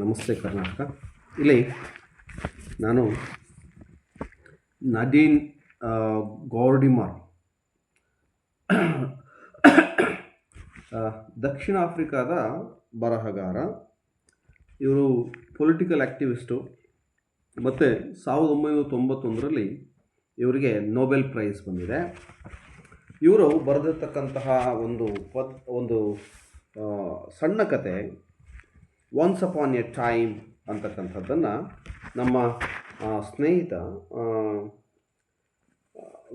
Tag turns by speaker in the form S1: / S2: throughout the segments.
S1: ನಮಸ್ತೆ ಕರ್ನಾಟಕ. ಇಲ್ಲಿ ನಾನು ನದೀನ್ ಗೌರ್ಡಿಮಾರ್ ದಕ್ಷಿಣ ಆಫ್ರಿಕಾದ ಬರಹಗಾರ. ಇವರು ಪೊಲಿಟಿಕಲ್ ಆ್ಯಕ್ಟಿವಿಸ್ಟು ಮತ್ತು ಸಾವಿರದ ಒಂಬೈನೂರ ತೊಂಬತ್ತೊಂದರಲ್ಲಿ ಇವರಿಗೆ ನೊಬೆಲ್ ಪ್ರೈಸ್ ಬಂದಿದೆ. ಇವರು ಬರೆದಿರ್ತಕ್ಕಂತಹ ಒಂದು ಪದ್, ಒಂದು ಸಣ್ಣ ಕತೆ ಒನ್ಸ್ ಅಪಾನ್ ಎ ಟೈಮ್ ಅಂತಕ್ಕಂಥದ್ದನ್ನು ನಮ್ಮ ಸ್ನೇಹಿತ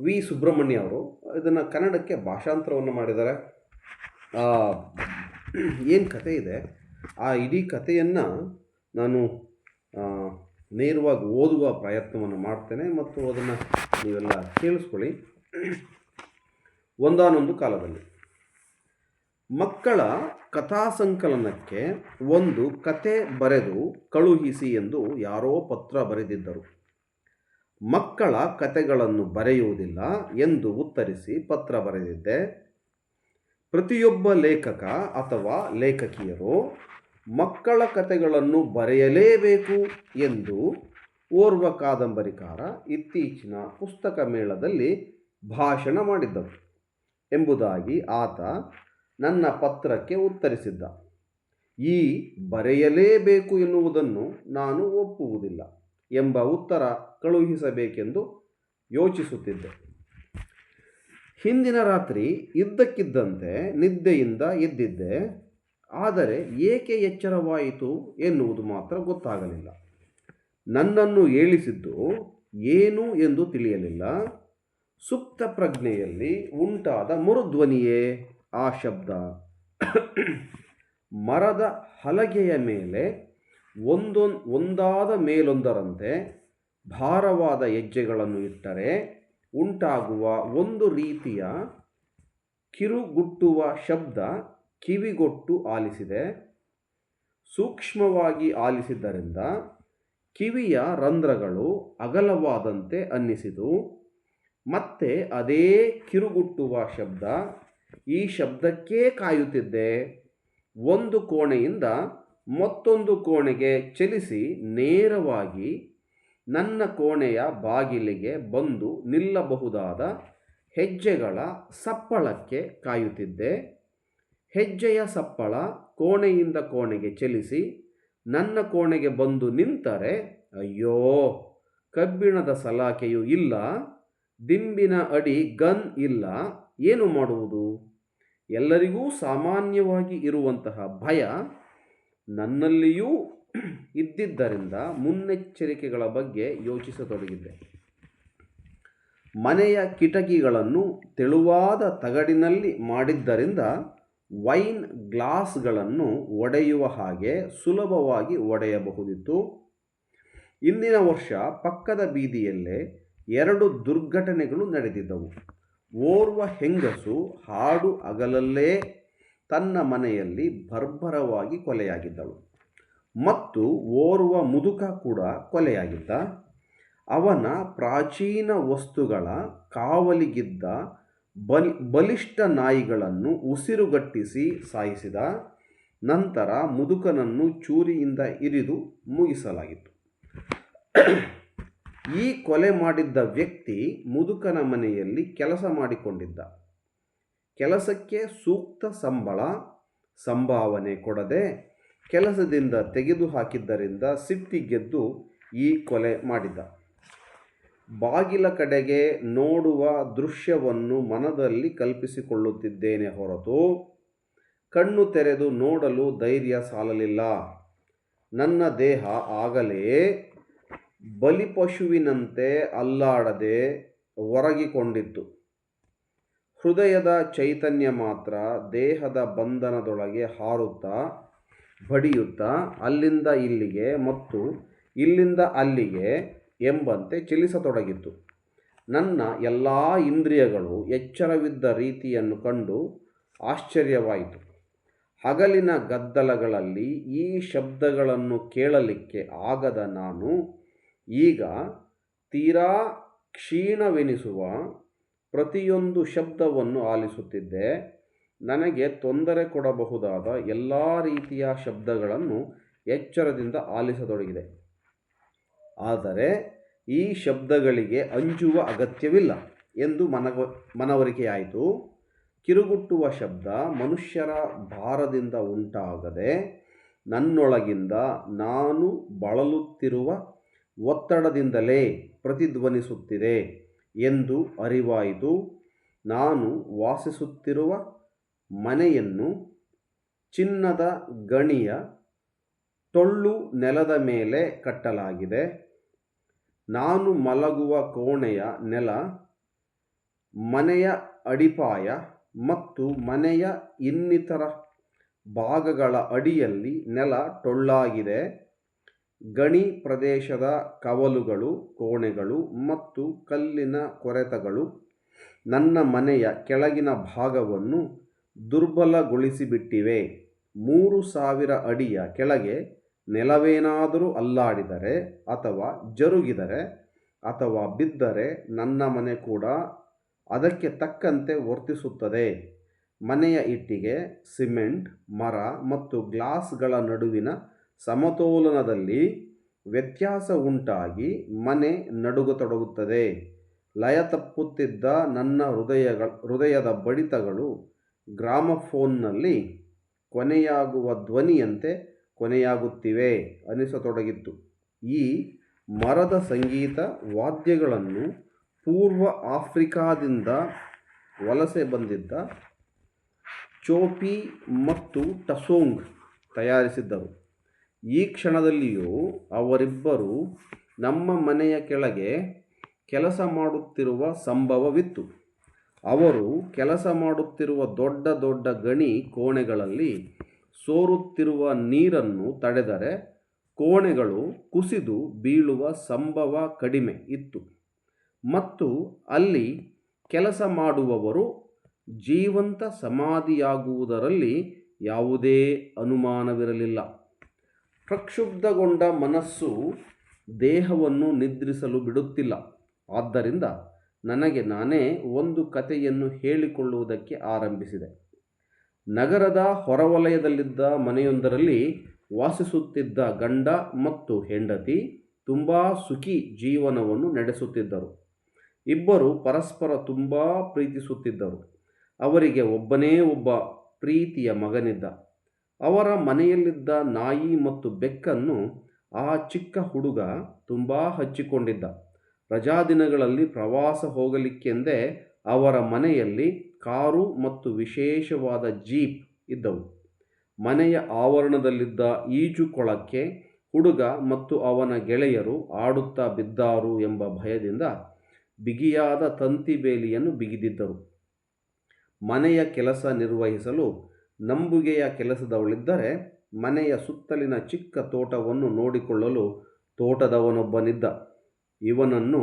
S1: ವಿ. ಸುಬ್ರಹ್ಮಣ್ಯ ಅವರು ಇದನ್ನು ಕನ್ನಡಕ್ಕೆ ಭಾಷಾಂತರವನ್ನು ಮಾಡಿದ್ದಾರೆ. ಏನು ಕತೆ ಇದೆ? ಆ ಇಡೀ ಕಥೆಯನ್ನು ನಾನು ನೇರವಾಗಿ ಓದುವ ಪ್ರಯತ್ನವನ್ನು ಮಾಡ್ತೇನೆ ಮತ್ತು ಅದನ್ನು ನೀವೆಲ್ಲ ಕೇಳಿಸ್ಕೊಳ್ಳಿ. ಒಂದಾನೊಂದು ಕಾಲದಲ್ಲಿ. ಮಕ್ಕಳ ಕಥಾ ಸಂಕಲನಕ್ಕೆ ಒಂದು ಕತೆ ಬರೆದು ಕಳುಹಿಸಿ ಎಂದು ಯಾರೋ ಪತ್ರ ಬರೆದಿದ್ದರು. ಮಕ್ಕಳ ಕತೆಗಳನ್ನು ಬರೆಯುವುದಿಲ್ಲ ಎಂದು ಉತ್ತರಿಸಿ ಪತ್ರ ಬರೆದಿದ್ದೆ. ಪ್ರತಿಯೊಬ್ಬ ಲೇಖಕ ಅಥವಾ ಲೇಖಕಿಯರು ಮಕ್ಕಳ ಕತೆಗಳನ್ನು ಬರೆಯಲೇಬೇಕು ಎಂದು ಓರ್ವ ಕಾದಂಬರಿಕಾರ ಇತ್ತೀಚಿನ ಪುಸ್ತಕ ಮೇಳದಲ್ಲಿ ಭಾಷಣ ಮಾಡಿದ್ದರು. ಎಂಬುದಾಗಿ ಆತ ನನ್ನ ಪತ್ರಕ್ಕೆ ಉತ್ತರಿಸಿದ್ದ. ಈ ಬರೆಯಲೇಬೇಕು ಎನ್ನುವುದನ್ನು ನಾನು ಒಪ್ಪುವುದಿಲ್ಲ ಎಂಬ ಉತ್ತರ ಕಳುಹಿಸಬೇಕೆಂದು ಯೋಚಿಸುತ್ತಿದ್ದೆ. ಹಿಂದಿನ ರಾತ್ರಿ ಇದ್ದಕ್ಕಿದ್ದಂತೆ ನಿದ್ದೆಯಿಂದ ಎದ್ದಿದ್ದೆ. ಆದರೆ ಏಕೆ ಎಚ್ಚರವಾಯಿತು ಎನ್ನುವುದು ಮಾತ್ರ ಗೊತ್ತಾಗಲಿಲ್ಲ. ನನ್ನನ್ನು ಏಳಿಸಿದ್ದು ಏನು ಎಂದು ತಿಳಿಯಲಿಲ್ಲ. ಸುಪ್ತ ಪ್ರಜ್ಞೆಯಲ್ಲಿ ಉಂಟಾದ ಮರುಧ್ವನಿಯೇ? ಆ ಶಬ್ದ ಮರದ ಹಲಗೆಯ ಮೇಲೆ ಒಂದೊಂದು ಒಂದಾದ ಮೇಲೊಂದರಂತೆ ಭಾರವಾದ ಹೆಜ್ಜೆಗಳನ್ನು ಇಟ್ಟರೆ ಉಂಟಾಗುವ ಒಂದು ರೀತಿಯ ಕಿರುಗುಟ್ಟುವ ಶಬ್ದ ಕಿವಿಗೊಟ್ಟು ಆಲಿಸಿದೆ. ಸೂಕ್ಷ್ಮವಾಗಿ ಆಲಿಸಿದ್ದರಿಂದ ಕಿವಿಯ ರಂಧ್ರಗಳು ಅಗಲವಾದಂತೆ ಅನ್ನಿಸಿತು. ಮತ್ತೆ ಅದೇ ಕಿರುಗುಟ್ಟುವ ಶಬ್ದ ಈ ಶಬ್ದಕ್ಕೇ ಕಾಯುತ್ತಿದ್ದೆ. ಒಂದು ಕೋಣೆಯಿಂದ ಮತ್ತೊಂದು ಕೋಣೆಗೆ ಚಲಿಸಿ ನೇರವಾಗಿ ನನ್ನ ಕೋಣೆಯ ಬಾಗಿಲಿಗೆ ಬಂದು ನಿಲ್ಲಬಹುದಾದ ಹೆಜ್ಜೆಗಳ ಸಪ್ಪಳಕ್ಕೆ ಕಾಯುತ್ತಿದ್ದೆ. ಹೆಜ್ಜೆಯ ಸಪ್ಪಳ ಕೋಣೆಯಿಂದ ಕೋಣೆಗೆ ಚಲಿಸಿ ನನ್ನ ಕೋಣೆಗೆ ಬಂದು ನಿಂತರೆ, ಅಯ್ಯೋ, ಕಬ್ಬಿಣದ ಸಲಾಕೆಯು ಇಲ್ಲ, ದಿಂಬಿನ ಅಡಿ ಗನ್ ಇಲ್ಲ ಏನು ಮಾಡುವುದು? ಎಲ್ಲರಿಗೂ ಸಾಮಾನ್ಯವಾಗಿ ಇರುವಂತಹ ಭಯ ನನ್ನಲ್ಲಿಯೂ ಇದ್ದಿದ್ದರಿಂದ ಮುನ್ನೆಚ್ಚರಿಕೆಗಳ ಬಗ್ಗೆ ಯೋಚಿಸತೊಡಗಿದ್ದೆ. ಮನೆಯ ಕಿಟಕಿಗಳನ್ನು ತೆಳುವಾದ ತಗಡಿನಲ್ಲಿ ಮಾಡಿದ್ದರಿಂದ ವೈನ್ ಗ್ಲಾಸ್ಗಳನ್ನು ಒಡೆಯುವ ಹಾಗೆ ಸುಲಭವಾಗಿ ಒಡೆಯಬಹುದಿತ್ತು. ಇಂದಿನ ವರ್ಷ ಪಕ್ಕದ ಬೀದಿಯಲ್ಲೇ ಎರಡು ದುರ್ಘಟನೆಗಳು ನಡೆದಿದ್ದವು. ಓರ್ವ ಹೆಂಗಸು ಹಾಡು ಅಗಲಲ್ಲೇ ತನ್ನ ಮನೆಯಲ್ಲಿ ಬರ್ಬರವಾಗಿ ಕೊಲೆಯಾಗಿದ್ದಳು. ಮತ್ತು ಓರ್ವ ಮುದುಕ ಕೂಡ ಕೊಲೆಯಾಗಿದ್ದ. ಅವನ ಪ್ರಾಚೀನ ವಸ್ತುಗಳ ಕಾವಲಿಗಿದ್ದ ಬಲಿ, ಬಲಿಷ್ಠ ನಾಯಿಗಳನ್ನು ಉಸಿರುಗಟ್ಟಿಸಿ ಸಾಯಿಸಿದ. ನಂತರ ಮುದುಕನನ್ನು ಚೂರಿಯಿಂದ ಇರಿದು ಮುಗಿಸಲಾಗಿತ್ತು. ಈ ಕೊಲೆ ಮಾಡಿದ್ದ ವ್ಯಕ್ತಿ ಮುದುಕನ ಮನೆಯಲ್ಲಿ ಕೆಲಸ ಮಾಡಿಕೊಂಡಿದ್ದ. ಕೆಲಸಕ್ಕೆ ಸೂಕ್ತ ಸಂಬಳ, ಸಂಭಾವನೆ ಕೊಡದೆ ಕೆಲಸದಿಂದ ತೆಗೆದುಹಾಕಿದ್ದರಿಂದ ಸಿಟ್ಟಿಗೆದ್ದು ಈ ಕೊಲೆ ಮಾಡಿದ್ದ. ಬಾಗಿಲ ಕಡೆಗೆ ನೋಡುವ ದೃಶ್ಯವನ್ನು ಮನದಲ್ಲಿ ಕಲ್ಪಿಸಿಕೊಳ್ಳುತ್ತಿದ್ದೇನೆ ಹೊರತು ಕಣ್ಣು ತೆರೆದು ನೋಡಲು ಧೈರ್ಯ ಸಾಲಲಿಲ್ಲ. ನನ್ನ ದೇಹ ಆಗಲೇ ಬಲಿಪಶುವಿನಂತೆ ಅಲ್ಲಾಡದೆ ಒರಗಿಕೊಂಡಿತ್ತು ಹೃದಯದ ಚೈತನ್ಯ ಮಾತ್ರ ದೇಹದ ಬಂಧನದೊಳಗೆ ಹಾರುತ್ತಾ ಬಡಿಯುತ್ತಾ ಅಲ್ಲಿಂದ ಇಲ್ಲಿಗೆ ಮತ್ತು ಇಲ್ಲಿಂದ ಅಲ್ಲಿಗೆ ಎಂಬಂತೆ ಚಲಿಸತೊಡಗಿತ್ತು. ನನ್ನ ಎಲ್ಲ ಇಂದ್ರಿಯಗಳು ಎಚ್ಚರವಿದ್ದ ರೀತಿಯನ್ನು ಕಂಡು ಆಶ್ಚರ್ಯವಾಯಿತು. ಹಗಲಿನ ಗದ್ದಲಗಳಲ್ಲಿ ಈ ಶಬ್ದಗಳನ್ನು ಕೇಳಲಿಕ್ಕೆ ಆಗದ ನಾನು ಈಗ ತೀರಾ ಕ್ಷೀಣವೆನಿಸುವ ಪ್ರತಿಯೊಂದು ಶಬ್ದವನ್ನು ಆಲಿಸುತ್ತಿದ್ದೆ. ನನಗೆ ತೊಂದರೆ ಕೊಡಬಹುದಾದ ಎಲ್ಲ ರೀತಿಯ ಶಬ್ದಗಳನ್ನು ಎಚ್ಚರದಿಂದ ಆಲಿಸತೊಡಗಿದೆ. ಆದರೆ ಈ ಶಬ್ದಗಳಿಗೆ ಅಂಜುವ ಅಗತ್ಯವಿಲ್ಲ ಎಂದು ಮನವ, ಮನವರಿಕೆಯಾಯಿತು. ಕಿರುಗುಟ್ಟುವ ಶಬ್ದ ಮನುಷ್ಯರ ಭಾರದಿಂದ ಉಂಟಾಗದೆ ನನ್ನೊಳಗಿಂದ ನಾನು ಬಳಲುತ್ತಿರುವ ಒತ್ತಡದಿಂದಲೇ ಪ್ರತಿಧ್ವನಿಸುತ್ತಿದೆ ಎಂದು ಅರಿವಾಯಿತು. ನಾನು ವಾಸಿಸುತ್ತಿರುವ ಮನೆಯನ್ನು ಚಿನ್ನದ ಗಣಿಯ ಟೊಳ್ಳು ನೆಲದ ಮೇಲೆ ಕಟ್ಟಲಾಗಿದೆ. ನಾನು ಮಲಗುವ ಕೋಣೆಯ ನೆಲ, ಮನೆಯ ಅಡಿಪಾಯ ಮತ್ತು ಮನೆಯ ಇನ್ನಿತರ ಭಾಗಗಳ ಅಡಿಯಲ್ಲಿ ನೆಲ ಟೊಳ್ಳಾಗಿದೆ. ಗಣಿ ಪ್ರದೇಶದ ಕವಲುಗಳು, ಕೋಣೆಗಳು ಮತ್ತು ಕಲ್ಲಿನ ಕೊರೆತಗಳು ನನ್ನ ಮನೆಯ ಕೆಳಗಿನ ಭಾಗವನ್ನು ದುರ್ಬಲಗೊಳಿಸಿಬಿಟ್ಟಿವೆ. ಮೂರು ಸಾವಿರ ಅಡಿಯ ಕೆಳಗೆ ನೆಲವೇನಾದರೂ ಅಲ್ಲಾಡಿದರೆ ಅಥವಾ ಜರುಗಿದರೆ ಅಥವಾ ಬಿದ್ದರೆ ನನ್ನ ಮನೆ ಕೂಡ ಅದಕ್ಕೆ ತಕ್ಕಂತೆ ವರ್ತಿಸುತ್ತದೆ. ಮನೆಯ ಇಟ್ಟಿಗೆ ಸಿಮೆಂಟ್, ಮರ ಮತ್ತು ಗ್ಲಾಸ್ಗಳ ನಡುವಿನ ಸಮತೋಲನದಲ್ಲಿ ವ್ಯತ್ಯಾಸ ಉಂಟಾಗಿ ಮನೆ ನಡುಗತೊಡಗುತ್ತದೆ. ಲಯ ತಪ್ಪುತ್ತಿದ್ದ ನನ್ನ ಹೃದಯಗಳ ಹೃದಯದ ಬಡಿತಗಳು ಗ್ರಾಮಫೋನ್ನಲ್ಲಿ ಕೊನೆಯಾಗುವ ಧ್ವನಿಯಂತೆ ಕೊನೆಯಾಗುತ್ತಿವೆ ಅನಿಸತೊಡಗಿತ್ತು. ಈ ಮರದ ಸಂಗೀತ ವಾದ್ಯಗಳನ್ನು ಪೂರ್ವ ಆಫ್ರಿಕಾದಿಂದ ವಲಸೆ ಬಂದಿದ್ದ ಚೋಪಿ ಮತ್ತು ಟಸೋಂಗ್ ತಯಾರಿಸಿದ್ದರು. ಈ ಕ್ಷಣದಲ್ಲಿಯೂ ಅವರಿಬ್ಬರು ನಮ್ಮ ಮನೆಯ ಕೆಳಗೆ ಕೆಲಸ ಮಾಡುತ್ತಿರುವ ಸಂಭವವಿತ್ತು. ಅವರು ಕೆಲಸ ಮಾಡುತ್ತಿರುವ ದೊಡ್ಡ ದೊಡ್ಡ ಗಣಿ ಕೋಣೆಗಳಲ್ಲಿ ಸೋರುತ್ತಿರುವ ನೀರನ್ನು ತಡೆದರೆ ಕೋಣೆಗಳು ಕುಸಿದು ಬೀಳುವ ಸಂಭವ ಕಡಿಮೆ ಇತ್ತು. ಮತ್ತು ಅಲ್ಲಿ ಕೆಲಸ ಮಾಡುವವರು ಜೀವಂತ ಸಮಾಧಿಯಾಗುವುದರಲ್ಲಿ ಯಾವುದೇ ಅನುಮಾನವಿರಲಿಲ್ಲ. ಪ್ರಕ್ಷುಬ್ಧಗೊಂಡ ಮನಸ್ಸು ದೇಹವನ್ನು ನಿದ್ರಿಸಲು ಬಿಡುತ್ತಿಲ್ಲ. ಆದ್ದರಿಂದ ನನಗೆ ನಾನೇ ಒಂದು ಕಥೆಯನ್ನು ಹೇಳಿಕೊಳ್ಳುವುದಕ್ಕೆ ಆರಂಭಿಸಿದೆ. ನಗರದ ಹೊರವಲಯದಲ್ಲಿದ್ದ ಮನೆಯೊಂದರಲ್ಲಿ ವಾಸಿಸುತ್ತಿದ್ದ ಗಂಡ ಮತ್ತು ಹೆಂಡತಿ ತುಂಬ ಸುಖಿ ಜೀವನವನ್ನು ನಡೆಸುತ್ತಿದ್ದರು. ಇಬ್ಬರು ಪರಸ್ಪರ ತುಂಬ ಪ್ರೀತಿಸುತ್ತಿದ್ದರು. ಅವರಿಗೆ ಒಬ್ಬನೇ ಒಬ್ಬ ಪ್ರೀತಿಯ ಮಗನಿದ್ದ. ಅವರ ಮನೆಯಲ್ಲಿದ್ದ ನಾಯಿ ಮತ್ತು ಬೆಕ್ಕನ್ನು ಆ ಚಿಕ್ಕ ಹುಡುಗ ತುಂಬ ಹಚ್ಚಿಕೊಂಡಿದ್ದ. ರಜಾದಿನಗಳಲ್ಲಿ ಪ್ರವಾಸ ಹೋಗಲಿಕ್ಕೆಂದೇ ಅವರ ಮನೆಯಲ್ಲಿ ಕಾರು ಮತ್ತು ವಿಶೇಷವಾದ ಜೀಪ್ ಇದ್ದವು. ಮನೆಯ ಆವರಣದಲ್ಲಿದ್ದ ಈಜುಕೊಳಕ್ಕೆ ಹುಡುಗ ಮತ್ತು ಅವನ ಗೆಳೆಯರು ಆಡುತ್ತಾ ಬಿದ್ದಾರು ಎಂಬ ಭಯದಿಂದ ಬಿಗಿಯಾದ ತಂತಿ ಬೇಲಿಯನ್ನು ಬಿಗಿದಿದ್ದರು. ಮನೆಯ ಕೆಲಸ ನಿರ್ವಹಿಸಲು ನಂಬುಗೆಯ ಕೆಲಸದವಳಿದ್ದರೆ ಮನೆಯ ಸುತ್ತಲಿನ ಚಿಕ್ಕ ತೋಟವನ್ನು ನೋಡಿಕೊಳ್ಳಲು ತೋಟದವನೊಬ್ಬನಿದ್ದ. ಇವನನ್ನು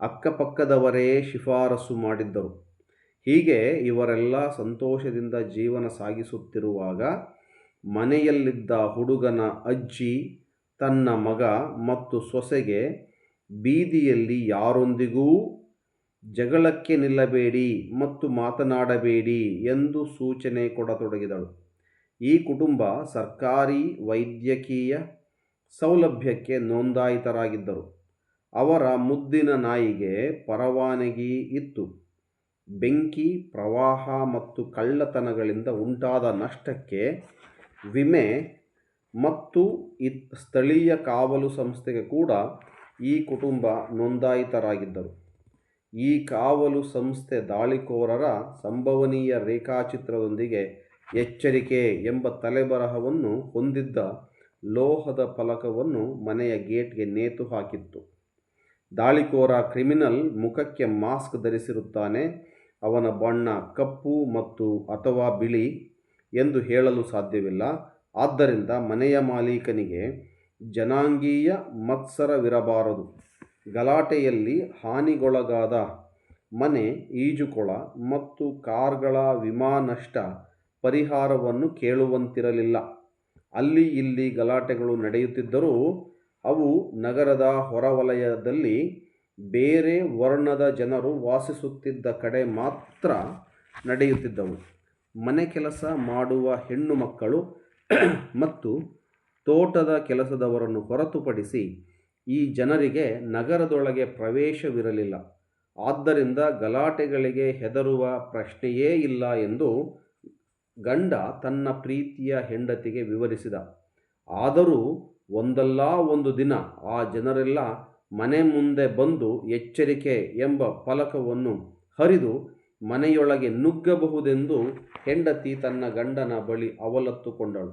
S1: ಅಕ್ಕಪಕ್ಕದವರೇ ಶಿಫಾರಸು ಮಾಡಿದ್ದರು. ಹೀಗೆ ಇವರೆಲ್ಲ ಸಂತೋಷದಿಂದ ಜೀವನ ಸಾಗಿಸುತ್ತಿರುವಾಗ ಮನೆಯಲ್ಲಿದ್ದ ಹುಡುಗನ ಅಜ್ಜಿ, ತನ್ನ ಮಗ ಮತ್ತು ಸೊಸೆಗೆ ಬೀದಿಯಲ್ಲಿ ಯಾರೊಂದಿಗೂ ಜಗಳಕ್ಕೆ ನಿಲ್ಲಬೇಡಿ ಮತ್ತು ಮಾತನಾಡಬೇಡಿ ಎಂದು ಸೂಚನೆ ಕೊಡತೊಡಗಿದಳು. ಈ ಕುಟುಂಬ ಸರ್ಕಾರಿ ವೈದ್ಯಕೀಯ ಸೌಲಭ್ಯಕ್ಕೆ ನೋಂದಾಯಿತರಾಗಿದ್ದರು. ಅವರ ಮುದ್ದಿನ ನಾಯಿಗೆ ಪರವಾನಗಿ ಇತ್ತು. ಬೆಂಕಿ, ಪ್ರವಾಹ ಮತ್ತು ಕಳ್ಳತನಗಳಿಂದ ಉಂಟಾದ ನಷ್ಟಕ್ಕೆ ವಿಮೆ ಮತ್ತು ಸ್ಥಳೀಯ ಕಾವಲು ಸಂಸ್ಥೆಗೆ ಕೂಡ ಈ ಕುಟುಂಬ ನೋಂದಾಯಿತರಾಗಿದ್ದರು. ಈ ಕಾವಲು ಸಂಸ್ಥೆ ದಾಳಿಕೋರರ ಸಂಭವನೀಯ ರೇಖಾಚಿತ್ರದೊಂದಿಗೆ ಎಚ್ಚರಿಕೆ ಎಂಬ ತಲೆಬರಹವನ್ನು ಹೊಂದಿದ್ದ ಲೋಹದ ಫಲಕವನ್ನು ಮನೆಯ ಗೇಟ್ಗೆ ನೇತು ಹಾಕಿತ್ತು. ದಾಳಿಕೋರ ಕ್ರಿಮಿನಲ್ ಮುಖಕ್ಕೆ ಮಾಸ್ಕ್ ಧರಿಸಿರುತ್ತಾನೆ. ಅವನ ಬಣ್ಣ ಕಪ್ಪು ಮತ್ತು ಅಥವಾ ಬಿಳಿ ಎಂದು ಹೇಳಲು ಸಾಧ್ಯವಿಲ್ಲ. ಆದ್ದರಿಂದ ಮನೆಯ ಮಾಲೀಕನಿಗೆ ಜನಾಂಗೀಯ ಮತ್ಸರವಿರಬಾರದು. ಗಲಾಟೆಯಲ್ಲಿ ಹಾನಿಗೊಳಗಾದ ಮನೆ ಈಜುಕೊಳ ಮತ್ತು ಕಾರ್ಗಳ ವಿಮಾ ನಷ್ಟ ಪರಿಹಾರವನ್ನು ಕೇಳುವಂತಿರಲಿಲ್ಲ. ಅಲ್ಲಿ ಇಲ್ಲಿ ಗಲಾಟೆಗಳು ನಡೆಯುತ್ತಿದ್ದರೂ ಅವು ನಗರದ ಹೊರವಲಯದಲ್ಲಿ ಬೇರೆ ವರ್ಣದ ಜನರು ವಾಸಿಸುತ್ತಿದ್ದ ಕಡೆ ಮಾತ್ರ ನಡೆಯುತ್ತಿದ್ದವು. ಮನೆ ಕೆಲಸ ಮಾಡುವ ಹೆಣ್ಣು ಮಕ್ಕಳು ಮತ್ತು ತೋಟದ ಕೆಲಸದವರನ್ನು ಹೊರತುಪಡಿಸಿ ಈ ಜನರಿಗೆ ನಗರದೊಳಗೆ ಪ್ರವೇಶವಿರಲಿಲ್ಲ. ಆದ್ದರಿಂದ ಗಲಾಟೆಗಳಿಗೆ ಹೆದರುವ ಪ್ರಶ್ನೆಯೇ ಇಲ್ಲ ಎಂದು ಗಂಡ ತನ್ನ ಪ್ರೀತಿಯ ಹೆಂಡತಿಗೆ ವಿವರಿಸಿದ. ಆದರೂ ಒಂದಲ್ಲ ಒಂದು ದಿನ ಆ ಜನರೆಲ್ಲ ಮನೆ ಮುಂದೆ ಬಂದು ಎಚ್ಚರಿಕೆ ಎಂಬ ಫಲಕವನ್ನು ಹರಿದು ಮನೆಯೊಳಗೆ ನುಗ್ಗಬಹುದೆಂದು ಹೆಂಡತಿ ತನ್ನ ಗಂಡನ ಬಳಿ ಅವಲತ್ತುಕೊಂಡಳು.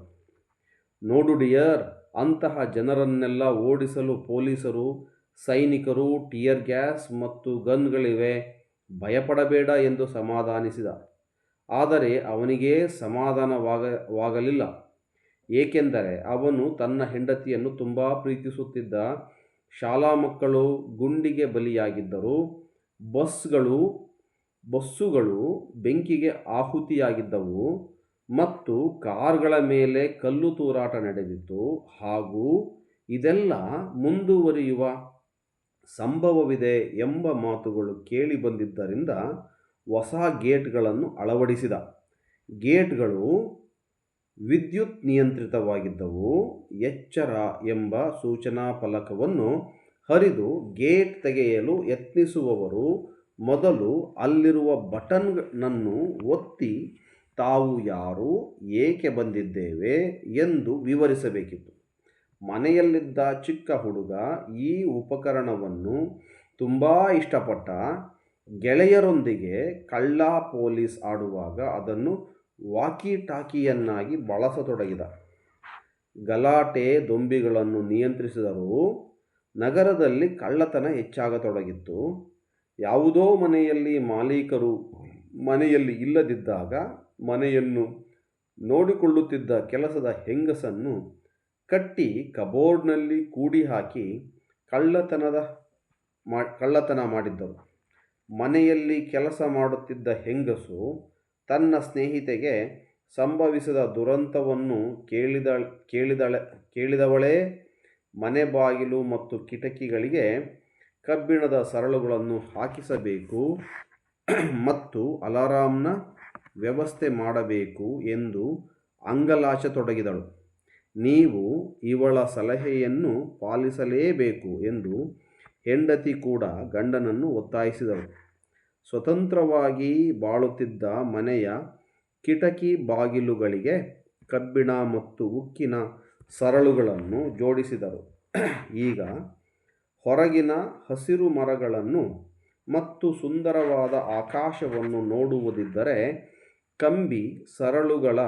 S1: ನೋಡು ಡಿಯರ್ ಅಂತಹ ಜನರನ್ನೆಲ್ಲ ಓಡಿಸಲು ಪೊಲೀಸರು, ಸೈನಿಕರು, ಟಿಯರ್ ಗ್ಯಾಸ್ ಮತ್ತು ಗನ್ಗಳಿವೆ. ಭಯಪಡಬೇಡ ಎಂದು ಸಮಾಧಾನಿಸಿದ. ಆದರೆ ಅವನಿಗೆ ಸಮಾಧಾನವಾಗಲಿಲ್ಲ. ಏಕೆಂದರೆ ಅವನು ತನ್ನ ಹೆಂಡತಿಯನ್ನು ತುಂಬ ಪ್ರೀತಿಸುತ್ತಿದ್ದ. ಶಾಲಾ ಮಕ್ಕಳು ಗುಂಡಿಗೆ ಬಲಿಯಾಗಿದ್ದರು. ಬಸ್ಗಳು, ಬಸ್ಸುಗಳು ಬೆಂಕಿಗೆ ಆಹುತಿಯಾಗಿದ್ದವು. ಮತ್ತು ಕಾರ್ಗಳ ಮೇಲೆ ಕಲ್ಲು ತೂರಾಟ ನಡೆದಿತ್ತು ಹಾಗೂ ಇದೆಲ್ಲ ಮುಂದುವರಿಯುವ ಸಂಭವವಿದೆ ಎಂಬ ಮಾತುಗಳು ಕೇಳಿ ಬಂದಿದ್ದರಿಂದ ಹೊಸ ಗೇಟ್ಗಳನ್ನು ಅಳವಡಿಸಿದ. ಗೇಟ್ಗಳು ವಿದ್ಯುತ್ ನಿಯಂತ್ರಿತವಾಗಿದ್ದವು. ಎಚ್ಚರ ಎಂಬ ಸೂಚನಾ ಫಲಕವನ್ನು ಹರಿದು ಗೇಟ್ ತೆಗೆಯಲು ಯತ್ನಿಸುವವರು ಮೊದಲು ಅಲ್ಲಿರುವ ಬಟನ್ನನ್ನು ಒತ್ತಿ ತಾವು ಯಾರು, ಏಕೆ ಬಂದಿದ್ದೇವೆ ಎಂದು ವಿವರಿಸಬೇಕಿತ್ತು. ಮನೆಯಲ್ಲಿದ್ದ ಚಿಕ್ಕ ಹುಡುಗ ಈ ಉಪಕರಣವನ್ನು ತುಂಬ ಇಷ್ಟಪಟ್ಟ ಗೆಳೆಯರೊಂದಿಗೆ ಕಳ್ಳ ಪೊಲೀಸ್ ಆಡುವಾಗ ಅದನ್ನು ವಾಕಿ ಟಾಕಿಯನ್ನಾಗಿ ಬಳಸತೊಡಗಿದ. ಗಲಾಟೆ ದೊಂಬಿಗಳನ್ನು ನಿಯಂತ್ರಿಸಿದರೂ ನಗರದಲ್ಲಿ ಕಳ್ಳತನ ಹೆಚ್ಚಾಗತೊಡಗಿತ್ತು. ಯಾವುದೋ ಮನೆಯಲ್ಲಿ ಮಾಲೀಕರು ಮನೆಯಲ್ಲಿ ಇಲ್ಲದಿದ್ದಾಗ ಮನೆಯನ್ನು ನೋಡಿಕೊಳ್ಳುತ್ತಿದ್ದ ಕೆಲಸದ ಹೆಂಗಸನ್ನು ಕಟ್ಟಿ ಕಬೋರ್ಡ್ನಲ್ಲಿ ಕೂಡಿ ಹಾಕಿ ಕಳ್ಳತನದ ಮಾ, ಕಳ್ಳತನ ಮಾಡಿದ್ದರು. ಮನೆಯಲ್ಲಿ ಕೆಲಸ ಮಾಡುತ್ತಿದ್ದ ಹೆಂಗಸು ತನ್ನ ಸ್ನೇಹಿತೆಗೆ ಸಂಭವಿಸಿದ ದುರಂತವನ್ನು ಕೇಳಿದ, ಕೇಳಿದಳೆ, ಕೇಳಿದವಳೇ ಮನೆ ಬಾಗಿಲು ಮತ್ತು ಕಿಟಕಿಗಳಿಗೆ ಕಬ್ಬಿಣದ ಸರಳುಗಳನ್ನು ಹಾಕಿಸಬೇಕು ಮತ್ತು ಅಲಾರಾಂನ ವ್ಯವಸ್ಥೆ ಮಾಡಬೇಕು ಎಂದು ಅಂಗಲಾಚತೊಡಗಿದಳು ನೀವು ಇವಳ ಸಲಹೆಯನ್ನು ಪಾಲಿಸಲೇಬೇಕು ಎಂದು ಹೆಂಡತಿ ಕೂಡ ಗಂಡನನ್ನು ಒತ್ತಾಯಿಸಿದಳು. ಸ್ವತಂತ್ರವಾಗಿ ಬಾಳುತ್ತಿದ್ದ ಮನೆಯ ಕಿಟಕಿ ಬಾಗಿಲುಗಳಿಗೆ ಕಬ್ಬಿಣ ಮತ್ತು ಉಕ್ಕಿನ ಸರಳುಗಳನ್ನು ಜೋಡಿಸಿದರು. ಈಗ ಹೊರಗಿನ ಹಸಿರು ಮರಗಳನ್ನು ಮತ್ತು ಸುಂದರವಾದ ಆಕಾಶವನ್ನು ನೋಡುವುದಿದ್ದರೆ ಕಂಬಿ ಸರಳುಗಳ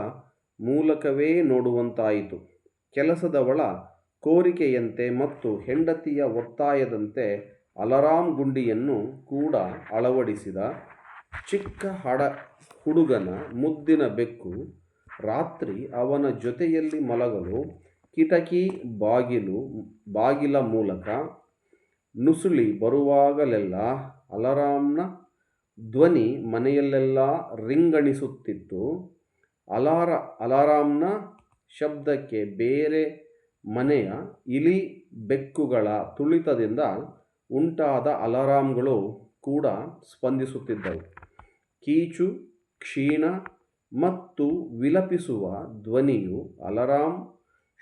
S1: ಮೂಲಕವೇ ನೋಡುವಂತಾಯಿತು. ಕೆಲಸದವಳ ಕೋರಿಕೆಯಂತೆ ಮತ್ತು ಹೆಂಡತಿಯ ಒತ್ತಾಯದಂತೆ ಅಲರಾಮ್ ಗುಂಡಿಯನ್ನು ಕೂಡ ಅಳವಡಿಸಿದ ಚಿಕ್ಕ ಹಡ ಹುಡುಗನ ಮುದ್ದಿನ ಬೆಕ್ಕು ರಾತ್ರಿ ಅವನ ಜೊತೆಯಲ್ಲಿ ಮಲಗಲು ಕಿಟಕಿ ಬಾಗಿಲು ಬಾಗಿಲ ಮೂಲಕ ನುಸುಳಿ ಬರುವಾಗಲೆಲ್ಲ ಅಲಾರಾಂನ ಧ್ವನಿ ಮನೆಯಲ್ಲೆಲ್ಲ ರಿಂಗಣಿಸುತ್ತಿದ್ದು, ಅಲಾರ ಅಲಾರಾಂನ ಶಬ್ದಕ್ಕೆ ಬೇರೆ ಮನೆಯ ಇಲಿ ಬೆಕ್ಕುಗಳ ತುಳಿತದಿಂದ ಉಂಟಾದ ಅಲಾರಾಂಗಳು ಕೂಡ ಸ್ಪಂದಿಸುತ್ತಿದ್ದವು. ಕೀಚು, ಕ್ಷೀಣ ಮತ್ತು ವಿಲಪಿಸುವ ಧ್ವನಿಯು ಅಲಾರಾಂ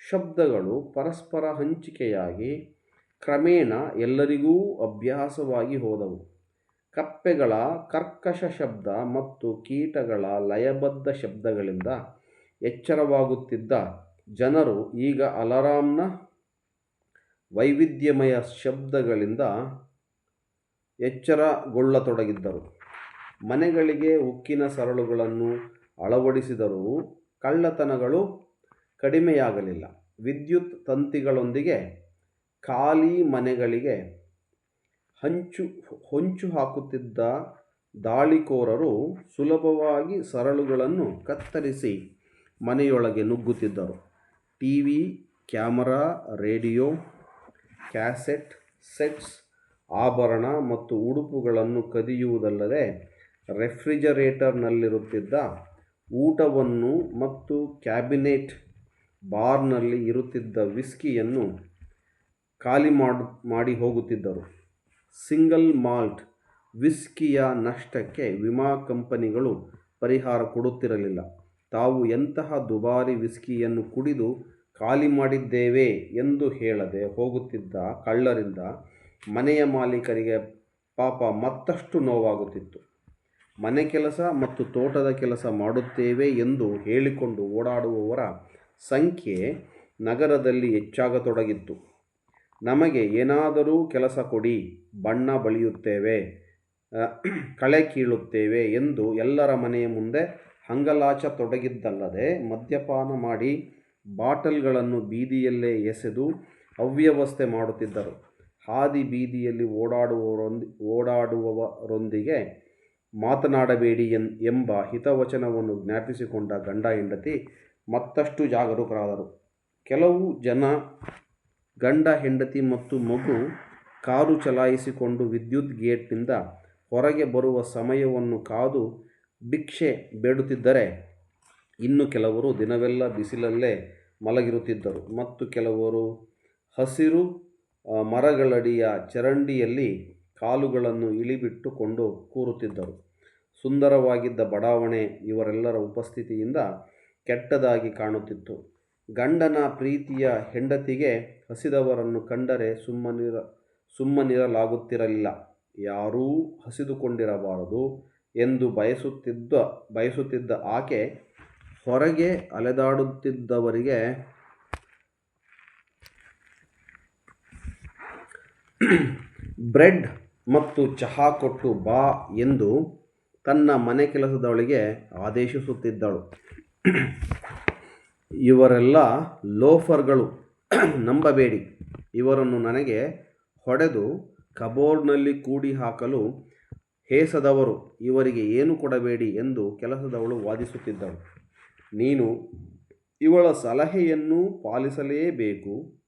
S1: ಶಬ್ದಗಳು ಪರಸ್ಪರ ಹಂಚಿಕೆಯಾಗಿ ಕ್ರಮೇಣ ಎಲ್ಲರಿಗೂ ಅಭ್ಯಾಸವಾಗಿ ಹೋದವು. ಕಪ್ಪೆಗಳ ಕರ್ಕಶ ಶಬ್ದ ಮತ್ತು ಕೀಟಗಳ ಲಯಬದ್ಧ ಶಬ್ದಗಳಿಂದ ಎಚ್ಚರವಾಗುತ್ತಿದ್ದ ಜನರು ಈಗ ಅಲಾರಾಂನ ವೈವಿಧ್ಯಮಯ ಶಬ್ದಗಳಿಂದ ಎಚ್ಚರಗೊಳ್ಳತೊಡಗಿದ್ದರು. ಮನೆಗಳಿಗೆ ಉಕ್ಕಿನ ಸರಳುಗಳನ್ನು ಅಳವಡಿಸಿದರೂ ಕಳ್ಳತನಗಳು ಕಡಿಮೆಯಾಗಲಿಲ್ಲ. ವಿದ್ಯುತ್ ತಂತಿಗಳೊಂದಿಗೆ ಖಾಲಿ ಮನೆಗಳಿಗೆ ಹಂಚು, ಹೊಂಚು ಹಾಕುತ್ತಿದ್ದ ದಾಳಿಕೋರರು ಸುಲಭವಾಗಿ ಸರಳುಗಳನ್ನು ಕತ್ತರಿಸಿ ಮನೆಯೊಳಗೆ ನುಗ್ಗುತ್ತಿದ್ದರು. T V camera, radio, cassette, sets, ಆಭರಣ ಮತ್ತು ಉಡುಪುಗಳನ್ನು ಕದಿಯುವುದಲ್ಲದೆ ರೆಫ್ರಿಜರೇಟರ್ನಲ್ಲಿರುತ್ತಿದ್ದ ಊಟವನ್ನು ಮತ್ತು ಕ್ಯಾಬಿನೆಟ್ ಬಾರ್ನಲ್ಲಿ ಇರುತ್ತಿದ್ದ ವಿಸ್ಕಿಯನ್ನು ಖಾಲಿ ಮಾಡು, ಮಾಡಿ ಹೋಗುತ್ತಿದ್ದರು. ಸಿಂಗಲ್ ಮಾಲ್ಟ್ ವಿಸ್ಕಿಯ ನಷ್ಟಕ್ಕೆ ವಿಮಾ ಕಂಪನಿಗಳು ಪರಿಹಾರ ಕೊಡುತ್ತಿರಲಿಲ್ಲ. ತಾವು ಎಂತಹ ದುಬಾರಿ ವಿಸ್ಕಿಯನ್ನು ಕುಡಿದು ಖಾಲಿ ಮಾಡಿದ್ದೇವೆ ಎಂದು ಹೇಳದೆ ಹೋಗುತ್ತಿದ್ದ ಕಳ್ಳರಿಂದ ಮನೆಯ ಮಾಲೀಕರಿಗೆ ಪಾಪ ಮತ್ತಷ್ಟು ನೋವಾಗುತ್ತಿತ್ತು. ಮನೆ ಕೆಲಸ ಮತ್ತು ತೋಟದ ಕೆಲಸ ಮಾಡುತ್ತೇವೆ ಎಂದು ಹೇಳಿಕೊಂಡು ಓಡಾಡುವವರ ಸಂಖ್ಯೆ ನಗರದಲ್ಲಿ ಹೆಚ್ಚಾಗತೊಡಗಿತ್ತು. ನಮಗೆ ಏನಾದರೂ ಕೆಲಸ ಕೊಡಿ, ಬಣ್ಣ ಬಳಿಯುತ್ತೇವೆ ಕಳೆ ಕೀಳುತ್ತೇವೆ ಎಂದು ಎಲ್ಲರ ಮನೆಯ ಮುಂದೆ ಹಂಗಲಾಚತೊಡಗಿದ್ದಲ್ಲದೆ ಮದ್ಯಪಾನ ಮಾಡಿ ಬಾಟಲ್ಗಳನ್ನು ಬೀದಿಯಲ್ಲೇ ಎಸೆದು ಅವ್ಯವಸ್ಥೆ ಮಾಡುತ್ತಿದ್ದರು. ಹಾದಿ ಬೀದಿಯಲ್ಲಿ ಓಡಾಡುವವರೊಂದಿ, ಓಡಾಡುವವರೊಂದಿಗೆ ಮಾತನಾಡಬೇಡಿ ಎನ್, ಎಂಬ ಹಿತವಚನವನ್ನು ಜ್ಞಾಪಿಸಿಕೊಂಡ ಗಂಡ ಹೆಂಡತಿ ಮತ್ತಷ್ಟು ಜಾಗರೂಕರಾದರು. ಕೆಲವು ಜನ ಗಂಡ, ಹೆಂಡತಿ ಮತ್ತು ಮಗು ಕಾರು ಚಲಾಯಿಸಿಕೊಂಡು ವಿದ್ಯುತ್ ಗೇಟ್ನಿಂದ ಹೊರಗೆ ಬರುವ ಸಮಯವನ್ನು ಕಾದು ಭಿಕ್ಷೆ ಬೇಡುತ್ತಿದ್ದರೆ ಇನ್ನು ಕೆಲವರು ದಿನವೆಲ್ಲ ಬಿಸಿಲಲ್ಲೇ ಮಲಗಿರುತ್ತಿದ್ದರು. ಮತ್ತು ಕೆಲವರು ಹಸಿರು ಮರಗಳಡಿಯ ಚರಂಡಿಯಲ್ಲಿ ಕಾಲುಗಳನ್ನು ಇಳಿಬಿಟ್ಟುಕೊಂಡು ಕೂರುತ್ತಿದ್ದರು. ಸುಂದರವಾಗಿದ್ದ ಬಡಾವಣೆ ಇವರೆಲ್ಲರ ಉಪಸ್ಥಿತಿಯಿಂದ ಕೆಟ್ಟದಾಗಿ ಕಾಣುತ್ತಿತ್ತು. ಗಂಡನ ಪ್ರೀತಿಯ ಹೆಂಡತಿಗೆ ಹಸಿದವರನ್ನು ಕಂಡರೆ ಸುಮ್ಮನಿರ, ಸುಮ್ಮನಿರಲಾಗುತ್ತಿರಲಿಲ್ಲ. ಯಾರೂ ಹಸಿದುಕೊಂಡಿರಬಾರದು ಎಂದು ಬಯಸುತ್ತಿದ್ದ ಬಯಸುತ್ತಿದ್ದ ಆಕೆ ಹೊರಗೆ ಅಲೆದಾಡುತ್ತಿದ್ದವರಿಗೆ ಬ್ರೆಡ್ ಮತ್ತು ಚಹಾ ಕೊಟ್ಟು ಬಾ ಎಂದು ತನ್ನ ಮನೆ ಕೆಲಸದವಳಿಗೆ ಆದೇಶಿಸುತ್ತಿದ್ದಳು. ಇವರೆಲ್ಲ ಲೋಫರ್ಗಳು. ನಂಬಬೇಡಿ. ಇವರನ್ನು ನನಗೆ ಹೊಡೆದು ಕಬೋರ್ಡ್ನಲ್ಲಿ ಕೂಡಿ ಹಾಕಲು ಹೇಸದವರು, ಇವರಿಗೆ ಏನು ಕೊಡಬೇಡಿ ಎಂದು ಕೆಲಸದವಳು ವಾದಿಸುತ್ತಿದ್ದಳು. ನೀನು ಇವಳ ಸಲಹೆಯನ್ನು ಪಾಲಿಸಲೇಬೇಕು.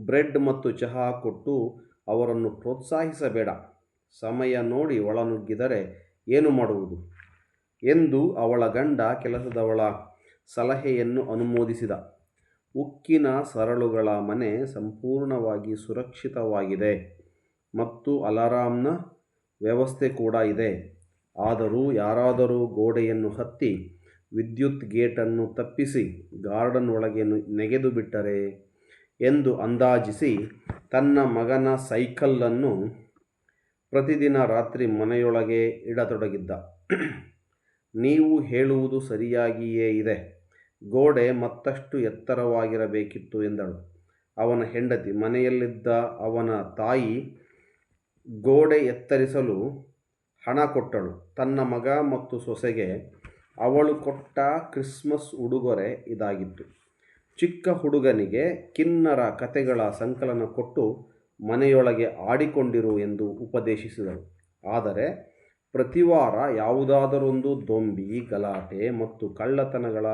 S1: ಬ್ರೆಡ್ ಮತ್ತು ಚಹಾ ಕೊಟ್ಟು ಅವರನ್ನು ಪ್ರೋತ್ಸಾಹಿಸಬೇಡ. ಸಮಯ ನೋಡಿ ಒಳನುಗ್ಗಿದರೆ ಏನು ಮಾಡುವುದು? ಎಂದು ಅವಳ ಗಂಡ ಕೆಲಸದವಳ ಸಲಹೆಯನ್ನು ಅನುಮೋದಿಸಿದ. ಉಕ್ಕಿನ ಸರಳುಗಳ ಮನೆ ಸಂಪೂರ್ಣವಾಗಿ ಸುರಕ್ಷಿತವಾಗಿದೆ ಮತ್ತು ಅಲಾರಾಂನ ವ್ಯವಸ್ಥೆ ಕೂಡ ಇದೆ. ಆದರೂ ಯಾರಾದರೂ ಗೋಡೆಯನ್ನು ಹತ್ತಿ ವಿದ್ಯುತ್ ಗೇಟನ್ನು ತಪ್ಪಿಸಿ ಗಾರ್ಡನ್ ಒಳಗೆ ನೆಗೆದು ಬಿಟ್ಟರೆ ಎಂದು ಅಂದಾಜಿಸಿ ತನ್ನ ಮಗನ ಸೈಕಲ್ಲನ್ನು ಪ್ರತಿದಿನ ರಾತ್ರಿ ಮನೆಯೊಳಗೆ ಇಡತೊಡಗಿದ್ದ. ನೀವು ಹೇಳುವುದು ಸರಿಯಾಗಿಯೇ ಇದೆ. ಗೋಡೆ ಮತ್ತಷ್ಟು ಎತ್ತರವಾಗಿರಬೇಕಿತ್ತು ಎಂದಳು. ಅವನ ಹೆಂಡತಿ ಮನೆಯಲ್ಲಿದ್ದ ಅವನ ತಾಯಿ ಗೋಡೆ ಎತ್ತರಿಸಲು ಹಣ ಕೊಟ್ಟಳು. ತನ್ನ ಮಗ ಮತ್ತು ಸೊಸೆಗೆ ಅವಳು ಕೊಟ್ಟ ಕ್ರಿಸ್ಮಸ್ ಉಡುಗೊರೆ ಇದಾಗಿತ್ತು. ಚಿಕ್ಕ ಹುಡುಗನಿಗೆ ಕಿನ್ನರ ಕತೆಗಳ ಸಂಕಲನ ಕೊಟ್ಟು ಮನೆಯೊಳಗೆ ಆಡಿಕೊಂಡಿರು ಎಂದು ಉಪದೇಶಿಸಿದಳು. ಆದರೆ ಪ್ರತಿವಾರ ಯಾವುದಾದರೊಂದು ದೊಂಬಿ, ಗಲಾಟೆ ಮತ್ತು ಕಳ್ಳತನಗಳ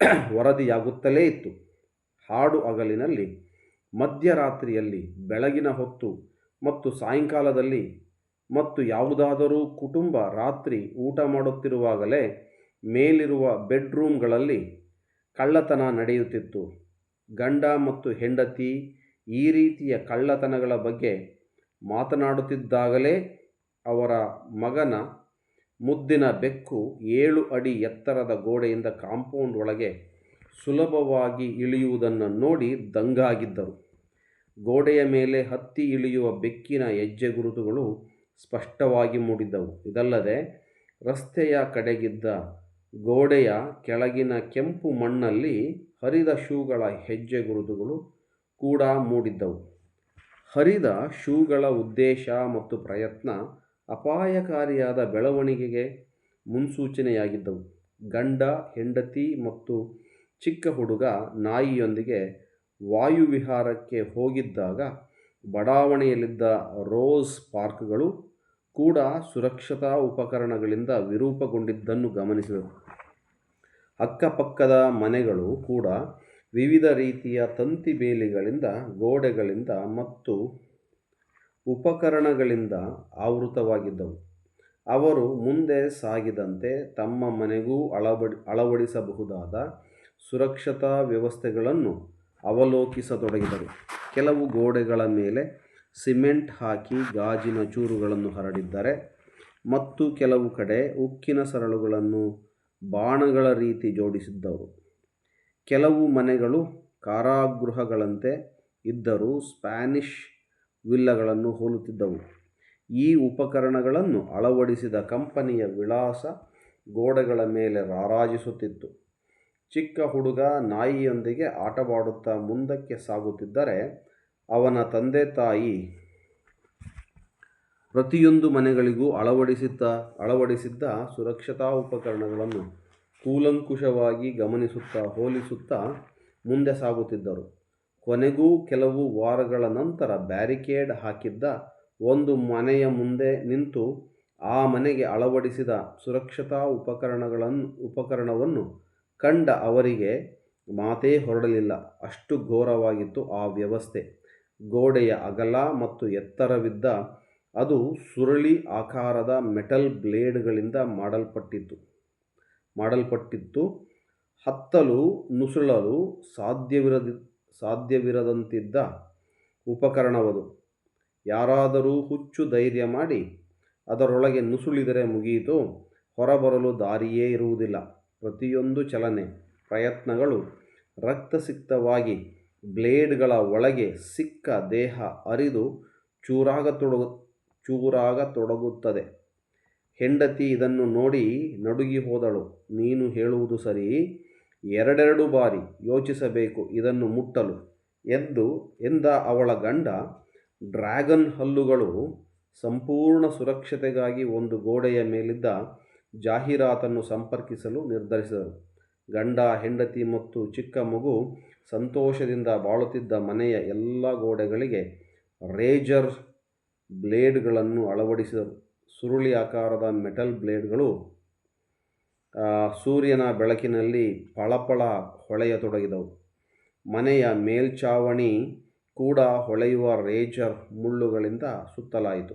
S1: ವರದಿಯಾಗುತ್ತಲೇ ಇತ್ತು. ಹಾಡು ಹಗಲಿನಲ್ಲಿ, ಮಧ್ಯರಾತ್ರಿಯಲ್ಲಿ, ಬೆಳಗಿನ ಹೊತ್ತು ಮತ್ತು ಸಾಯಂಕಾಲದಲ್ಲಿ ಮತ್ತು ಯಾವುದಾದರೂ ಕುಟುಂಬ ರಾತ್ರಿ ಊಟ ಮಾಡುತ್ತಿರುವಾಗಲೇ ಮೇಲಿರುವ ಬೆಡ್ರೂಮ್ಗಳಲ್ಲಿ ಕಳ್ಳತನ ನಡೆಯುತ್ತಿತ್ತು. ಗಂಡ ಮತ್ತು ಹೆಂಡತಿ ಈ ರೀತಿಯ ಕಳ್ಳತನಗಳ ಬಗ್ಗೆ ಮಾತನಾಡುತ್ತಿದ್ದಾಗಲೇ ಅವರ ಮಗನ ಮುದ್ದಿನ ಬೆಕ್ಕು ಏಳು ಅಡಿ ಎತ್ತರದ ಗೋಡೆಯಿಂದ ಕಾಂಪೌಂಡ್ ಒಳಗೆ ಸುಲಭವಾಗಿ ಇಳಿಯುವುದನ್ನು ನೋಡಿ ದಂಗಾಗಿದ್ದರು. ಗೋಡೆಯ ಮೇಲೆ ಹತ್ತಿ ಇಳಿಯುವ ಬೆಕ್ಕಿನ ಹೆಜ್ಜೆ ಗುರುತುಗಳು ಸ್ಪಷ್ಟವಾಗಿ ಮೂಡಿದ್ದವು. ಇದಲ್ಲದೆ, ರಸ್ತೆಯ ಕಡೆಗಿದ್ದ ಗೋಡೆಯ ಕೆಳಗಿನ ಕೆಂಪು ಮಣ್ಣಲ್ಲಿ ಹರಿದ ಶೂಗಳ ಹೆಜ್ಜೆ ಗುರುತುಗಳು ಕೂಡ ಮೂಡಿದ್ದವು. ಹರಿದ ಶೂಗಳ ಉದ್ದೇಶ ಮತ್ತು ಪ್ರಯತ್ನ ಅಪಾಯಕಾರಿಯಾದ ಬೆಳವಣಿಗೆಗೆ ಮುನ್ಸೂಚನೆಯಾಗಿದ್ದವು. ಗಂಡ, ಹೆಂಡತಿ ಮತ್ತು ಚಿಕ್ಕ ಹುಡುಗ ನಾಯಿಯೊಂದಿಗೆ ವಾಯುವಿಹಾರಕ್ಕೆ ಹೋಗಿದ್ದಾಗ ಬಡಾವಣೆಯಲ್ಲಿದ್ದ ರೋಸ್ ಪಾರ್ಕ್ಗಳು ಕೂಡ ಸುರಕ್ಷತಾ ಉಪಕರಣಗಳಿಂದ ವಿರೂಪಗೊಂಡಿದ್ದನ್ನು ಗಮನಿಸಿದರು ಅಕ್ಕಪಕ್ಕದ ಮನೆಗಳು ಕೂಡ ವಿವಿಧ ರೀತಿಯ ತಂತಿ ಬೇಲಿಗಳಿಂದ, ಗೋಡೆಗಳಿಂದ ಮತ್ತು ಉಪಕರಣಗಳಿಂದ ಆವೃತವಾಗಿದ್ದವು. ಅವರು ಮುಂದೆ ಸಾಗಿದಂತೆ ತಮ್ಮ ಮನೆಗೂ ಅಳವಡಿ, ಅಳವಡಿಸಬಹುದಾದ ಸುರಕ್ಷತಾ ವ್ಯವಸ್ಥೆಗಳನ್ನು ಅವಲೋಕಿಸತೊಡಗಿದರು. ಕೆಲವು ಗೋಡೆಗಳ ಮೇಲೆ ಸಿಮೆಂಟ್ ಹಾಕಿ ಗಾಜಿನ ಚೂರುಗಳನ್ನು ಹರಡಿದ್ದರೆ ಮತ್ತು ಕೆಲವು ಕಡೆ ಉಕ್ಕಿನ ಸರಳುಗಳನ್ನು ಬಾಣಗಳ ರೀತಿ ಜೋಡಿಸಿದ್ದವು. ಕೆಲವು ಮನೆಗಳು ಕಾರಾಗೃಹಗಳಂತೆ ಇದ್ದರೂ ಸ್ಪ್ಯಾನಿಷ್ ವಿಲ್ಲಗಳನ್ನು ಹೋಲುತ್ತಿದ್ದವು. ಈ ಉಪಕರಣಗಳನ್ನು ಅಳವಡಿಸಿದ ಕಂಪನಿಯ ವಿಳಾಸ ಗೋಡೆಗಳ ಮೇಲೆ ರಾರಾಜಿಸುತ್ತಿತ್ತು. ಚಿಕ್ಕ ಹುಡುಗ ನಾಯಿಯೊಂದಿಗೆ ಆಟವಾಡುತ್ತಾ ಮುಂದಕ್ಕೆ ಸಾಗುತ್ತಿದ್ದರೆ ಅವನ ತಂದೆ ತಾಯಿ ಪ್ರತಿಯೊಂದು ಮನೆಗಳಿಗೂ ಅಳವಡಿಸಿದ್ದ ಅಳವಡಿಸಿದ್ದ ಸುರಕ್ಷತಾ ಉಪಕರಣಗಳನ್ನು ಕೂಲಂಕುಷವಾಗಿ ಗಮನಿಸುತ್ತಾ ಹೋಲಿಸುತ್ತಾ ಮುಂದೆ ಸಾಗುತ್ತಿದ್ದರು. ಕೊನೆಗೂ ಕೆಲವು ವಾರಗಳ ನಂತರ ಬ್ಯಾರಿಕೇಡ್ ಹಾಕಿದ್ದ ಒಂದು ಮನೆಯ ಮುಂದೆ ನಿಂತು ಆ ಮನೆಗೆ ಅಳವಡಿಸಿದ ಸುರಕ್ಷತಾ ಉಪಕರಣಗಳನ್ನು ಉಪಕರಣವನ್ನು ಕಂಡ ಅವರಿಗೆ ಮಾತೇ ಹೊರಡಲಿಲ್ಲ. ಅಷ್ಟು ಘೋರವಾಗಿತ್ತು ಆ ವ್ಯವಸ್ಥೆ. ಗೋಡೆಯ ಅಗಲ ಮತ್ತು ಎತ್ತರವಿದ್ದ ಅದು ಸುರುಳಿ ಆಕಾರದ ಮೆಟಲ್ ಬ್ಲೇಡ್ಗಳಿಂದ ಮಾಡಲ್ಪಟ್ಟಿತ್ತು. ಮಾಡಲ್ಪಟ್ಟಿತ್ತು. ಹತ್ತಲು ನುಸುಳಲು ಸಾಧ್ಯವಿರದ ಸಾಧ್ಯವಿರದಂತಿದ್ದ ಉಪಕರಣವದು. ಯಾರಾದರೂ ಹುಚ್ಚು ಧೈರ್ಯ ಮಾಡಿ ಅದರೊಳಗೆ ನುಸುಳಿದರೆ ಮುಗಿಯಿತು, ಹೊರಬರಲು ದಾರಿಯೇ ಇರುವುದಿಲ್ಲ. ಪ್ರತಿಯೊಂದು ಚಲನೆ, ಪ್ರಯತ್ನಗಳು ರಕ್ತಸಿಕ್ತವಾಗಿ ಬ್ಲೇಡ್ಗಳ ಒಳಗೆ ಸಿಕ್ಕ ದೇಹ ಅರಿದು ಚೂರಾಗತೊಡಗು, ಚೂರಾಗತೊಡಗುತ್ತದೆ. ಹೆಂಡತಿ ಇದನ್ನು ನೋಡಿ ನಡುಗಿ ಹೋದಳು. ನೀನು ಹೇಳುವುದು ಸರಿ? ಎರಡೆರಡು ಬಾರಿ ಯೋಚಿಸಬೇಕು ಇದನ್ನು ಮುಟ್ಟಲು ಎಂದು ಎಂದ ಅವಳ ಗಂಡ, ಡ್ರ್ಯಾಗನ್ ಹಲ್ಲುಗಳು ಸಂಪೂರ್ಣ ಸುರಕ್ಷತೆಗಾಗಿ ಒಂದು ಗೋಡೆಯ ಮೇಲಿದ್ದ ಜಾಹೀರಾತನ್ನು ಸಂಪರ್ಕಿಸಲು ನಿರ್ಧರಿಸಿದರು. ಗಂಡ, ಹೆಂಡತಿ ಮತ್ತು ಚಿಕ್ಕ ಮಗು ಸಂತೋಷದಿಂದ ಬಾಳುತ್ತಿದ್ದ ಮನೆಯ ಎಲ್ಲ ಗೋಡೆಗಳಿಗೆ ರೇಜರ್ ಬ್ಲೇಡ್ಗಳನ್ನು ಅಳವಡಿಸಿದರು. ಸುರುಳಿ ಆಕಾರದ ಮೆಟಲ್ ಬ್ಲೇಡ್ಗಳು ಸೂರ್ಯನ ಬೆಳಕಿನಲ್ಲಿ ಪಳಪಳ ಹೊಳೆಯತೊಡಗಿದವು. ಮನೆಯ ಮೇಲ್ಛಾವಣಿ ಕೂಡ ಹೊಳೆಯುವ ರೇಜರ್ ಮುಳ್ಳುಗಳಿಂದ ಸುತ್ತಲಾಯಿತು.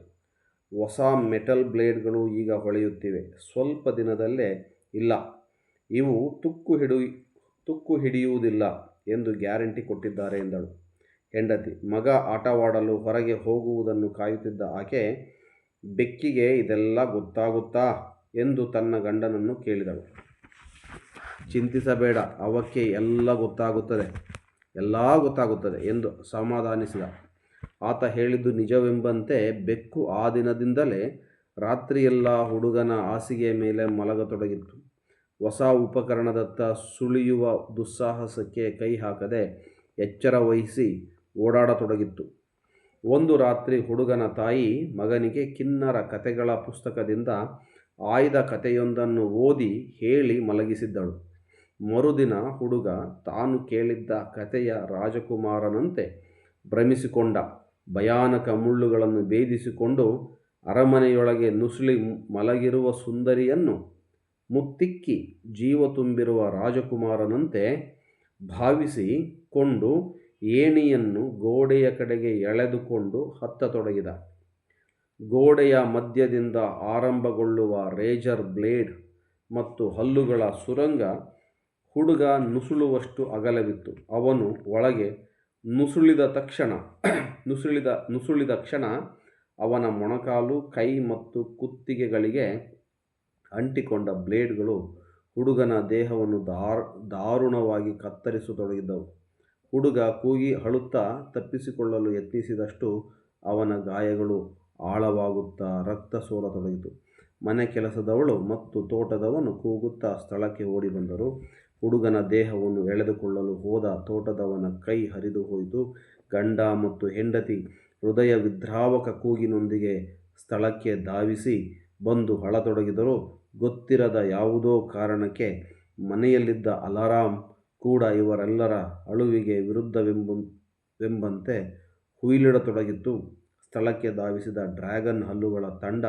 S1: ಹೊಸ ಮೆಟಲ್ ಬ್ಲೇಡ್ಗಳು ಈಗ ಹೊಳೆಯುತ್ತಿವೆ. ಸ್ವಲ್ಪ ದಿನದಲ್ಲೇ ಇಲ್ಲ. ಇವು ತುಕ್ಕು ಹಿಡಿ, ತುಕ್ಕು ಹಿಡಿಯುವುದಿಲ್ಲ ಎಂದು ಗ್ಯಾರಂಟಿ ಕೊಟ್ಟಿದ್ದಾರೆ ಎಂದಳು. ಹೆಂಡತಿ, ಮಗ ಆಟವಾಡಲು ಹೊರಗೆ ಹೋಗುವುದನ್ನು ಕಾಯುತ್ತಿದ್ದ ಆಕೆ, ಬೆಕ್ಕಿಗೆ ಇದೆಲ್ಲ ಗೊತ್ತಾಗುತ್ತಾ? ಎಂದು ತನ್ನ ಗಂಡನನ್ನು ಕೇಳಿದಳು. ಚಿಂತಿಸಬೇಡ, ಅವಕ್ಕೆ ಎಲ್ಲ ಗೊತ್ತಾಗುತ್ತದೆ ಎಲ್ಲ ಗೊತ್ತಾಗುತ್ತದೆ ಎಂದು ಸಮಾಧಾನಿಸಿದ. ಆತ ಹೇಳಿದ್ದು ನಿಜವೆಂಬಂತೆ ಬೆಕ್ಕು ಆ ದಿನದಿಂದಲೇ ರಾತ್ರಿಯೆಲ್ಲ ಹುಡುಗನ ಹಾಸಿಗೆಯ ಮೇಲೆ ಮಲಗತೊಡಗಿತ್ತು. ಹೊಸ ಉಪಕರಣದತ್ತ ಸುಳಿಯುವ ದುಸ್ಸಾಹಸಕ್ಕೆ ಕೈ ಹಾಕದೆ ಎಚ್ಚರ ವಹಿಸಿ ಓಡಾಡತೊಡಗಿತ್ತು. ಒಂದು ರಾತ್ರಿ ಹುಡುಗನ ತಾಯಿ ಮಗನಿಗೆ ಕಿನ್ನರ ಕತೆಗಳ ಪುಸ್ತಕದಿಂದ ಆಯ್ದ ಕಥೆಯೊಂದನ್ನು ಓದಿ ಹೇಳಿ ಮಲಗಿಸಿದ್ದಳು. ಮರುದಿನ ಹುಡುಗ ತಾನು ಕೇಳಿದ್ದ ಕಥೆಯ ರಾಜಕುಮಾರನಂತೆ ಭ್ರಮಿಸಿಕೊಂಡ. ಭಯಾನಕ ಮುಳ್ಳುಗಳನ್ನು ಭೇದಿಸಿಕೊಂಡು ಅರಮನೆಯೊಳಗೆ ನುಸುಳಿ ಮಲಗಿರುವ ಸುಂದರಿಯನ್ನು ಮುತ್ತಿಕ್ಕಿ ಜೀವ ತುಂಬಿರುವ ರಾಜಕುಮಾರನಂತೆ ಭಾವಿಸಿಕೊಂಡು ಏಣಿಯನ್ನು ಗೋಡೆಯ ಕಡೆಗೆ ಎಳೆದುಕೊಂಡು ಹತ್ತತೊಡಗಿದ. ಗೋಡೆಯ ಮಧ್ಯದಿಂದ ಆರಂಭಗೊಳ್ಳುವ ರೇಜರ್ ಬ್ಲೇಡ್ ಮತ್ತು ಹಲ್ಲುಗಳ ಸುರಂಗ ಹುಡುಗ ನುಸುಳುವಷ್ಟು ಅಗಲವಿತ್ತು. ಅವನು ಒಳಗೆ ನುಸುಳಿದ ತಕ್ಷಣ, ನುಸುಳಿದ ನುಸುಳಿದ ಕ್ಷಣ ಅವನ ಮೊಣಕಾಲು, ಕೈ ಮತ್ತು ಕುತ್ತಿಗೆಗಳಿಗೆ ಅಂಟಿಕೊಂಡ ಬ್ಲೇಡ್ಗಳು ಹುಡುಗನ ದೇಹವನ್ನು ದಾರ್, ದಾರುಣವಾಗಿ ಕತ್ತರಿಸತೊಡಗಿದ್ದವು. ಹುಡುಗ ಕೂಗಿ ಅಳುತ್ತಾ ತಪ್ಪಿಸಿಕೊಳ್ಳಲು ಯತ್ನಿಸಿದಷ್ಟು ಅವನ ಗಾಯಗಳು ಆಳವಾಗುತ್ತಾ ರಕ್ತ ಸೋಲತೊಡಗಿತು ಮನೆ ಕೆಲಸದವಳು ಮತ್ತು ತೋಟದವನು ಕೂಗುತ್ತಾ ಸ್ಥಳಕ್ಕೆ ಓಡಿ ಬಂದರು. ಹುಡುಗನ ದೇಹವನ್ನು ಎಳೆದುಕೊಳ್ಳಲು ಹೋದ ತೋಟದವನ ಕೈ ಹರಿದು ಹೋಯಿತು. ಗಂಡ ಮತ್ತು ಹೆಂಡತಿ ಹೃದಯ ವಿದ್ರಾವಕ ಕೂಗಿನೊಂದಿಗೆ ಸ್ಥಳಕ್ಕೆ ಧಾವಿಸಿ ಬಂದು ಅಳತೊಡಗಿದರು ಗೊತ್ತಿರದ ಯಾವುದೋ ಕಾರಣಕ್ಕೆ ಮನೆಯಲ್ಲಿದ್ದ ಅಲಾರಾಮ್ ಕೂಡ ಇವರೆಲ್ಲರ ಅಳುವಿಗೆ ವಿರುದ್ಧವೆಂಬಂತೆ ಹುಯಿಲಿಡತೊಡಗಿತ್ತು. ಸ್ಥಳಕ್ಕೆ ಧಾವಿಸಿದ ಡ್ರ್ಯಾಗನ್ ಹಲ್ಲುಗಳ ತಂಡ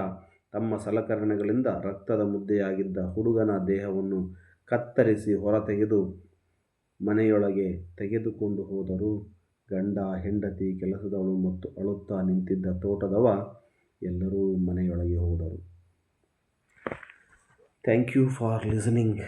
S1: ತಮ್ಮ ಸಲಕರಣೆಗಳಿಂದ ರಕ್ತದ ಮುದ್ದೆಯಾಗಿದ್ದ ಹುಡುಗನ ದೇಹವನ್ನು ಕತ್ತರಿಸಿ ಹೊರತೆಗೆದು ಮನೆಯೊಳಗೆ ತೆಗೆದುಕೊಂಡು ಹೋದರು. ಗಂಡ, ಹೆಂಡತಿ, ಕೆಲಸದವಳು ಮತ್ತು ಅಳುತ್ತಾ ನಿಂತಿದ್ದ ತೋಟದವ ಎಲ್ಲರೂ ಮನೆಯೊಳಗೆ ಹೋದರು. Thank you for listening.